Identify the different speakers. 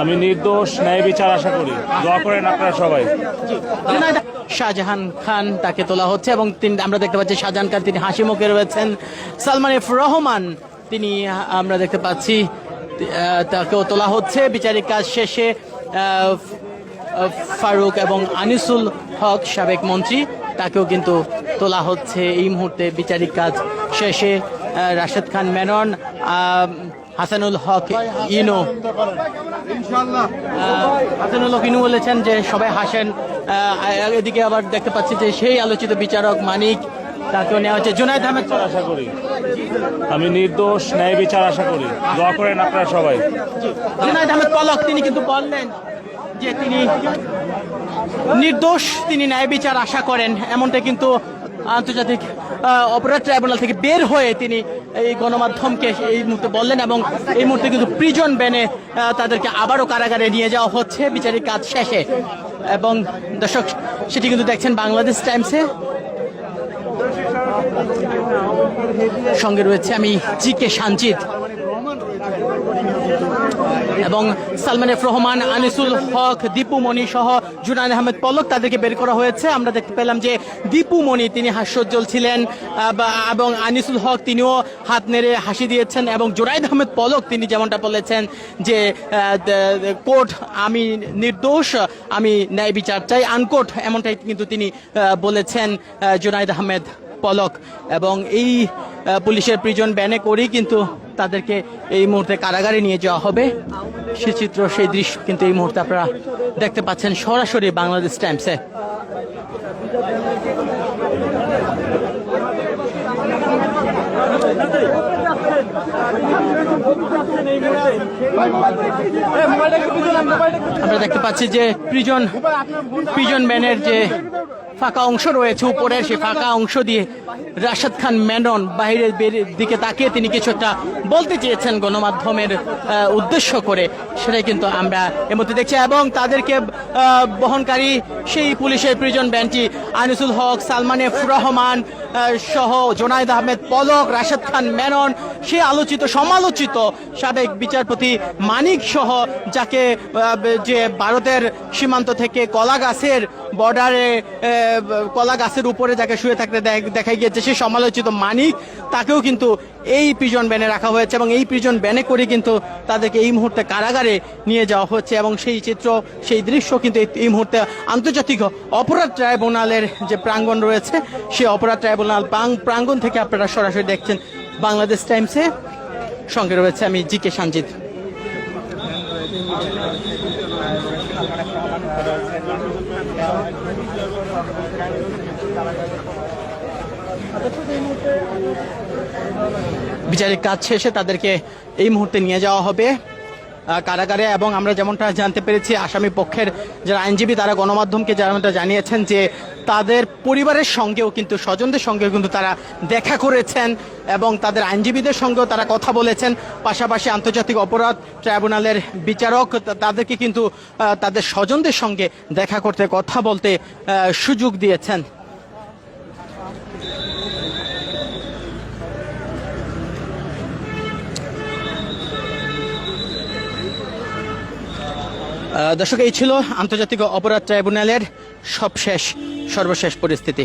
Speaker 1: আমি নির্দোষ, ন্যায় বিচার আশা করি। দোয়া করেন আপনারা সবাই।
Speaker 2: শাহজাহান খান তাকে তোলা হচ্ছে এবং তিনি আমরা দেখতে পাচ্ছি শাহজাহান খান, তিনি হাসি মুখে রয়েছেন। সালমান এফ রহমান, তিনি আমরা দেখতে পাচ্ছি তাকেও তোলা হচ্ছে। বিচারিক কাজ শেষে ফারুক এবং আনিসুল হক, সাবেক মন্ত্রী, তাকেও কিন্তু তোলা হচ্ছে। এই মুহূর্তে বিচারিক কাজ শেষে রাশেদ খান, মেনন হাসানুল হক ইনো। হাসানুল হক ইনু বলেছেন যে সবাই হাসেন। এদিকে আবার দেখতে পাচ্ছি যে সেই আলোচিত বিচারক মানিক তাকেও নেওয়া হচ্ছে। জুনায়দ আহমেদ
Speaker 1: আশা করি। আমি নির্দোষ ন্যায় বিচার আশা করি। দোয়া করেন আপনারা সবাই।
Speaker 2: জুনায়দ আহমেদ পলক তিনি কিন্তু বললেন যে তিনি নির্দোষ তিনি ন্যায় বিচার আশা করেন। এমনটা কিন্তু আন্তর্জাতিক অপরাধ ট্রাইব্যুনাল থেকে বের হয়ে তিনি এই গণমাধ্যমকে এই মুহূর্তে বললেন এবং এই মুহূর্তে কিন্তু প্রিজন ব্যানে তাদেরকে আবারও কারাগারে নিয়ে যাওয়া হচ্ছে। বিচারিক কাজ শেষে। এবং দর্শক, সেটি কিন্তু দেখছেন বাংলাদেশ টাইমসে। সঙ্গে রয়েছে আমি জি কে সানজিদ। এবং সালমান এফ রহমান, আনিসুল হক, দীপু মণি সহ জুনান আহমেদ পলক তাদেরকে বের করা হয়েছে। আমরা দেখতে পেলাম যে দীপু মণি তিনি হাস্যোজ্জ্বল ছিলেন এবং আনিসুল হক তিনিও হাত নেড়ে হাসি দিয়েছেন এবং জুনাইদ আহমেদ পলক তিনি যেমনটা বলেছেন যে কোর্ট, আমি নির্দোষ, আমি ন্যায় বিচার চাই আনকোট এমনটাই কিন্তু তিনি বলেছেন জুনাইদ আহমেদ। পলক এবং এই পুলিশের প্রিজন ব্যানে করেই কিন্তু তাদেরকে এই মুহূর্তে কারাগারে নিয়ে যাওয়া হবে। সে চিত্র, সেই দৃশ্য কিন্তু এই মুহূর্তে আপনারা দেখতে পাচ্ছেন সরাসরি বাংলাদেশ টাইমসে আমরা দেখতে পাচ্ছি যে প্রিজন প্রিজন ব্যানের যে ফাঁকা অংশ রয়েছে উপরের, সেই ফাঁকা অংশ দিয়ে রাশাদ খান মেনন বাহিরের দিকে তাকিয়ে তিনি কিছু একটা বলতে চেয়েছেন গণমাধ্যমের উদ্দেশ্য করে। সেটাই কিন্তু আমরা এর মধ্যে দেখছি। এবং তাদেরকে বহনকারী সেই পুলিশের প্রিজন ব্যান্ডটি আনিসুল হক, সালমান এফ রহমান সহ জোনাইদ আহমেদ পলক, রাশেদ খান মেনন, সে আলোচিত, সমালোচিত সাবেক বিচারপতি মানিক সহ, যাকে যে ভারতের সীমান্ত থেকে কলা গাছের বর্ডারে কলা গাছের উপরে যাকে শুয়ে থাকতে দেখা গিয়েছে, সে সমালোচিত মানিক, তাকেও কিন্তু এই প্রিজন ব্যানে রাখা হয়েছে এবং এই প্রিজন ব্যানে করে কিন্তু তাদেরকে এই মুহূর্তে কারাগারে নিয়ে যাওয়া হচ্ছে এবং সেই চিত্র, সেই দৃশ্য কিন্তু এই- মুহূর্তে আন্তর্জাতিক অপরাধ ট্রাইব্যুনালের যে প্রাঙ্গণ রয়েছে সেই অপরাধ ট্রাইব্যুনাল প্রাং- প্রাঙ্গণ থেকে আপনারা সরাসরি দেখছেন বাংলাদেশ টাইমসে। সঙ্গে রয়েছে আমি জি কে সঞ্জিত বিচারের কাজ শেষে তাদেরকে এই মুহূর্তে নিয়ে যাওয়া হবে। কারাগারে এবং আমরা যেমনটা জানতে পেরেছি, আসামি পক্ষের যারা আইনজীবী, তারা গণমাধ্যমকে যেমনটা জানিয়েছেন যে তাদের পরিবারের সঙ্গেও কিন্তু, স্বজনদের সঙ্গেও কিন্তু তারা দেখা করেছেন এবং তাদের আইনজীবীদের সঙ্গেও তারা কথা বলেছেন। পাশাপাশি আন্তর্জাতিক অপরাধ ট্রাইব্যুনালের বিচারক তাদেরকে কিন্তু তাদের স্বজনদের সঙ্গে দেখা করতে, কথা বলতে সুযোগ দিয়েছেন। দর্শক এই ছিল আন্তর্জাতিক অপরাধ ট্রাইব্যুনালের সবশেষ সর্বশেষ পরিস্থিতি।